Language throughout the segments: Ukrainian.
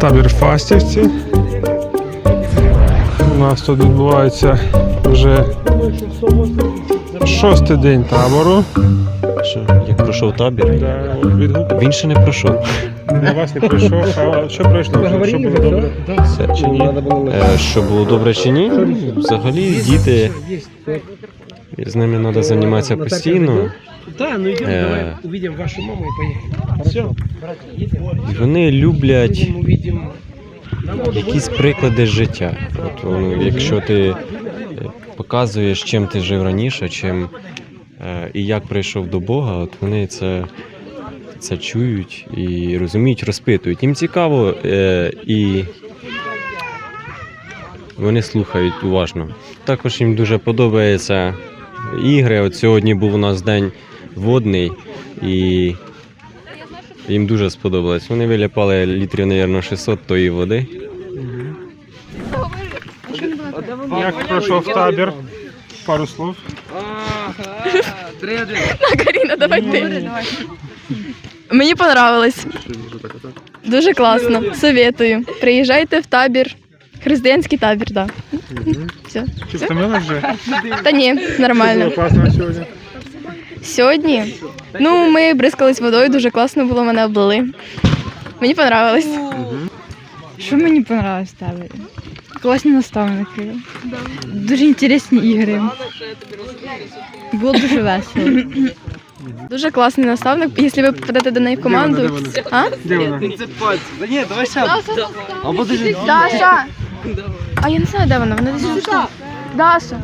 Табір Фастівці. У нас тут відбувається вже шостий день табору. Що, як пройшов табір? Да, відгук Він ще не пройшов. на вас не прийшов. А що пройшло? Що було добре? Все чи ні? Е, що було добре чи ні? Взагалі діти. З ними треба займатися постійно. Да, ну идем, Э. давай увидим вашу маму и поехали. Все, І вони люблять увидим. якісь приклади життя. От, ну, якщо ти е, показуєш, чим ти жив раніше, чим е, і як прийшов до Бога, от вони це, це чують і розуміють, розпитують. Їм цікаво е, і вони слухають уважно. Також їм дуже подобаються ігри. От сьогодні був у нас день водний і. Їм дуже сподобалось. Вони виляпали літрів, мабуть, 600 тої води. Як пройшов табір? Пару слов. Каріна, давай ти. Мені понравилось. Дуже класно. Советую. Приїжджайте в табір. Християнський табір, так. Все. Чи втомилась вже? Та ні, нормально. Було класно сьогодні. Сьогодні. Ну, ми бризкались водою, дуже класно було, мене облили. Мені понравилось. Що мені понравилось таборі? Класні наставники. Дуже інтересні ігри. Було дуже весело. Дуже класний наставник. Якщо ви попадете до неї в команду. Де вона? А? Де вона? Даша! А я не знаю, де вона. Вона десь тут. Даша.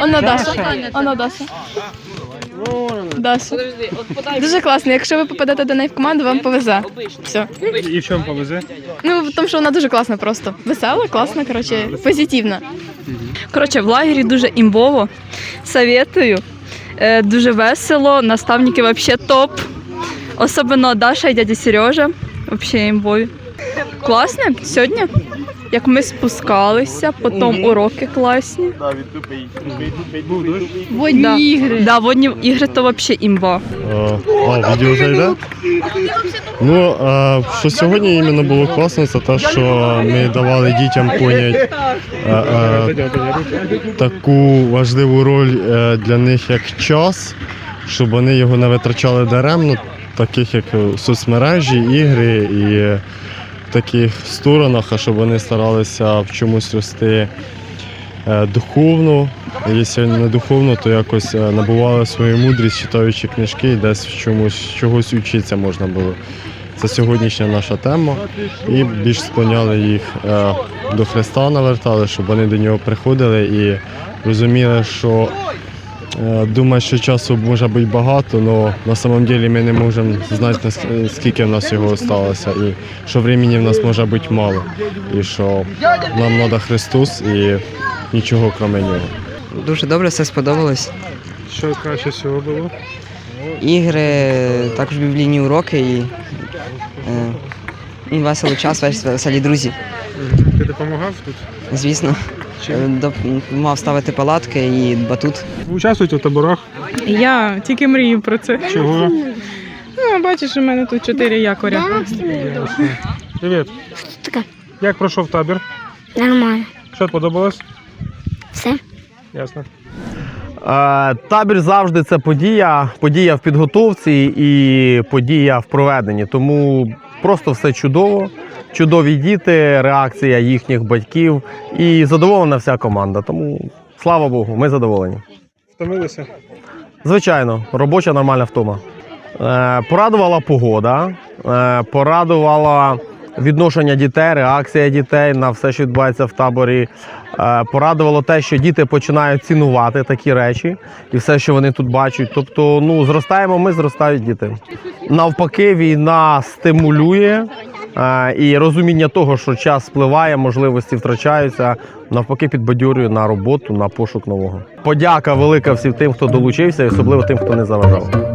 Вона Даша. Вона Даша. Даша. Дуже класно. Якщо ви попадете до неї в команду, вам повезе. Все. І в чому повезе? Ну, в тому що вона дуже класна просто. Весела, класна, коротше, позитивна. Коротше, в лагері дуже імбово. Советую. Е, Дуже весело. Наставники взагалі топ. Особливо Даша і дядя Сережа. Взагалі імбові. Класно сьогодні. Як ми спускалися, потім уроки класні. Водні ігри. Да, водні ігри то взагалі імба. А, відео вже йде? Ну, а, що сьогодні іменно було класно, це те, що ми давали дітям а, а, таку важливу роль е, для них як час, щоб вони його не витрачали даремно, таких як соцмережі, ігри і в таких сторонах, а щоб вони старалися в чомусь рости е, духовно. Якщо не духовно, то якось е, набували свою мудрість, читаючи книжки, і десь в чомусь чогось вчитися можна було. Це сьогоднішня наша тема. І більш склоняли їх е, до Христа, навертали, щоб вони до нього приходили і розуміли, що е, думають, що часу може бути багато, але на самом деле ми не можемо знати, скільки в нас його залишилося, і що времени в нас може бути мало. І що нам треба Христос і нічого крім нього. Дуже добре, все сподобалось. Що краще всього було? Ігри, також біблійні уроки і е, веселий час, вес- веселі друзі. Ти допомагав тут? Звісно, Е, допомагав ставити палатки і батут. Ви участвуєте в таборах? Я тільки мрію про це. Чого? Ну, бачиш, у мене тут чотири якоря. Привіт. таке? Як пройшов табір? Нормально. Що подобалось? Все. Ясно. Е, Табір завжди це подія, подія в підготовці і подія в проведенні. Тому просто все чудово. Чудові діти, реакція їхніх батьків і задоволена вся команда. Тому слава Богу, ми задоволені. Втомилися? Звичайно, робоча нормальна втома. Е, порадувала погода, е, порадувала відношення дітей, реакція дітей на все, що відбувається в таборі. Е, порадувало те, що діти починають цінувати такі речі і все, що вони тут бачать. Тобто, ну, зростаємо ми, зростають діти. Навпаки, війна стимулює. І розуміння того, що час спливає, можливості втрачаються, навпаки, підбадьорює на роботу, на пошук нового. Подяка велика всім тим, хто долучився, і особливо тим, хто не заважав.